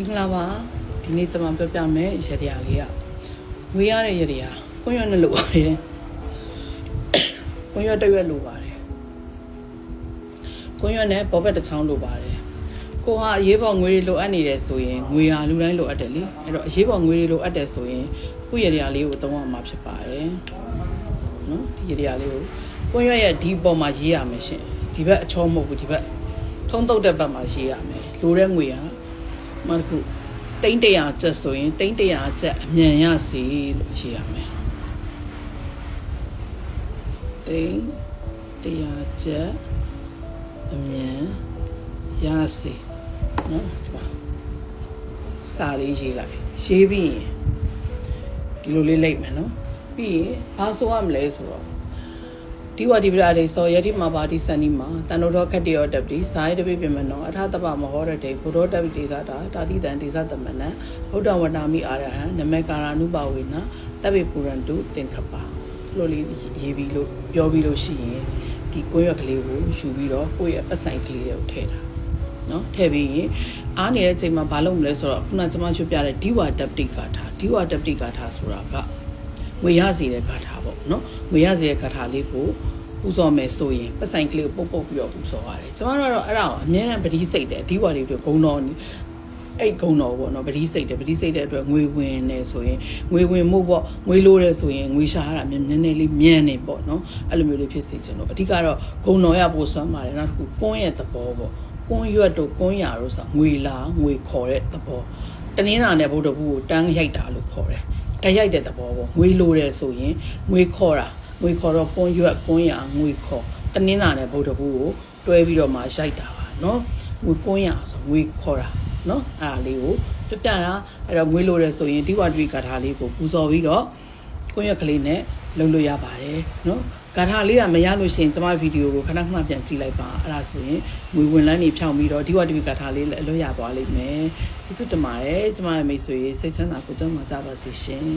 င်္ဂလာပါဒီနေ့ကျွန်မပြောပြမယ်ရတရားလေးကငွေရတဲ့ရတရားကွန်ရွက်နဲ့လို့ပါတယ်ကွန်ရွက်တစ်ရွက်လို့ပါတယ်ကွန်ရွက်နဲ့ဘောဘက်တစ်ချောင်းလို့ပါတယ်ကိုဟာအရေးပေါ်ငွေတွေလိုအပ်နေတယ်ဆိုရင်ငွေဟာလူတိုင်းလိုအပ်တယ်လေအဲ့တော့အရေးပေါ်ငွေတွေလိုအပ်တယ်ဆိုရင်ခုရတရားလေးကိုသုံးရမှာဖြစ်ပါတယ်နော်ဒီရတရားလေးကိုကွန်ရွက်ရဲ့ဒီပေါ်မှာရေးရမယ်ရှင်ဒီဘက်အချောမဟုတ်ဘူးဒီဘက်ထုံးတုတ်တဲ့ဘက်မှာရေးရမယ်လိုတဲ့ငွေဟာ မှတစ်ခုတိန်းတရာကျက်ဆိုရင်တိန်းတရာကျက်အမြန်ရစီလို့ရေးရမယ်တိန်းတရာကျက်အမြန်ရစီနော်ဒီမှာစာလေးရေးလိုက်ရေးပြီးရင်ဒီလိုလေးလိုက်မယ်နော်ပြီးရင်ဘာဆိုရမလဲဆိုတော့ ဒီဝတိပရာလေးစောယတိမာပါတိစန္ဒီမှာတန်တော်တော်ခတ်တရောတပတိဇာယတပိပြမနောအထတပမဟောရတေဘုရောတပိတေသတာတာတိတံတေသတမနံဗုဒ္ဓဝတ္တာမိအာရဟံနမေကာရ ानु ပါဝေနတပိပူရန္တုတင်ခပါလို့လေးရေးပြီးလို့ပြောပြီးလို့ရှိရင်ဒီကိုရွက်ကလေးကိုယူပြီးတော့ကိုယ့်ရဲ့ပတ်ဆိုင်ကလေးတွေကိုထည့်တာနော်ထည့်ပြီးရင်အားနေတဲ့ချိန်မှာဘာလုပ်မလဲဆိုတော့ခုနကျွန်မချွပြတဲ့ဒီဝါတပတိကာထာဒီဝါတပတိကာထာဆိုတာကငွေရစီတဲ့ကာထာပေါ့နော်ငွေရစီတဲ့ကာထာလေးကို ပူဇော်မယ်ဆိုရင်ပတ်ဆိုင်ကလေးကိုပုတ်ပုတ်ပြီးတော့ပူဇော်ရတယ်ကျွန်တော်တို့ကတော့အဲ့ဒါကိုအမြဲတမ်းပတိစိတ်တယ်ဒီဝါလေးတွေဂုံတော်အဲ့ဂုံတော်ပေါ့နော်ပတိစိတ်တယ်ပတိစိတ်တဲ့အတွက်ငွေဝင်နေဆိုရင်ငွေဝင်မှုပေါ့ငွေလိုတယ်ဆိုရင်ငွေရှာရတာနည်းနည်းလေးမြန်နေပေါ့နော်အဲ့လိုမျိုးလေးဖြစ်စေချင်တော့အဓိကတော့ဂုံတော်ရပို့ဆွမ်းပါတယ်နောက်တစ်ခုကွန်းရဲ့သဘောပေါ့ကွန်းရွက်တို့ကွန်းရတို့ဆိုငွေလာငွေခေါ်တဲ့သဘောတနင်္လာနဲ့ဗုဒ္ဓဘူးကိုတန်းရိုက်တာလို့ခေါ်တယ်တရိုက်တဲ့သဘောပေါ့ငွေလိုတယ်ဆိုရင်ငွေခေါ်တာ ငွေခေါ်တော့ကွန်းရွက်ကွန်းရငွေခေါ်တနင်္လာနဲ့ဗုဒ္ဓဘူးကိုတွဲပြီးတော့မှရိုက်တာပါနော်ငွေကွန်းရဆိုငွေခေါ်တာနော်အဲ့ဒါလေးကိုပြပြတာအဲ့တော့ငွေလိုတယ်ဆိုရင်ဒီဝါဒရီကာထာလေးကိုပူဇော်ပြီးတော့ကွန်းရွက်ကလေးနဲ့လုပ်လို့ရပါတယ်နော်ဂါထာလေးကမရလို့ရှိရင်ကျွန်မဗီဒီယိုကိုခဏခဏပြန်ကြည့်လိုက်ပါအဲ့ဒါဆိုရင်ငွေဝင်လန်းနေဖြောင်းပြီးတော့ဒီဝါဒရီဂါထာလေးလည်းအလွတ်ရသွားလိမ့်မယ်ကျေးဇူးတင်ပါတယ်ကျွန်မရဲ့မိတ်ဆွေစိတ်ချမ်းသာကိုယ်ကျန်းမာကြပါစေရှင်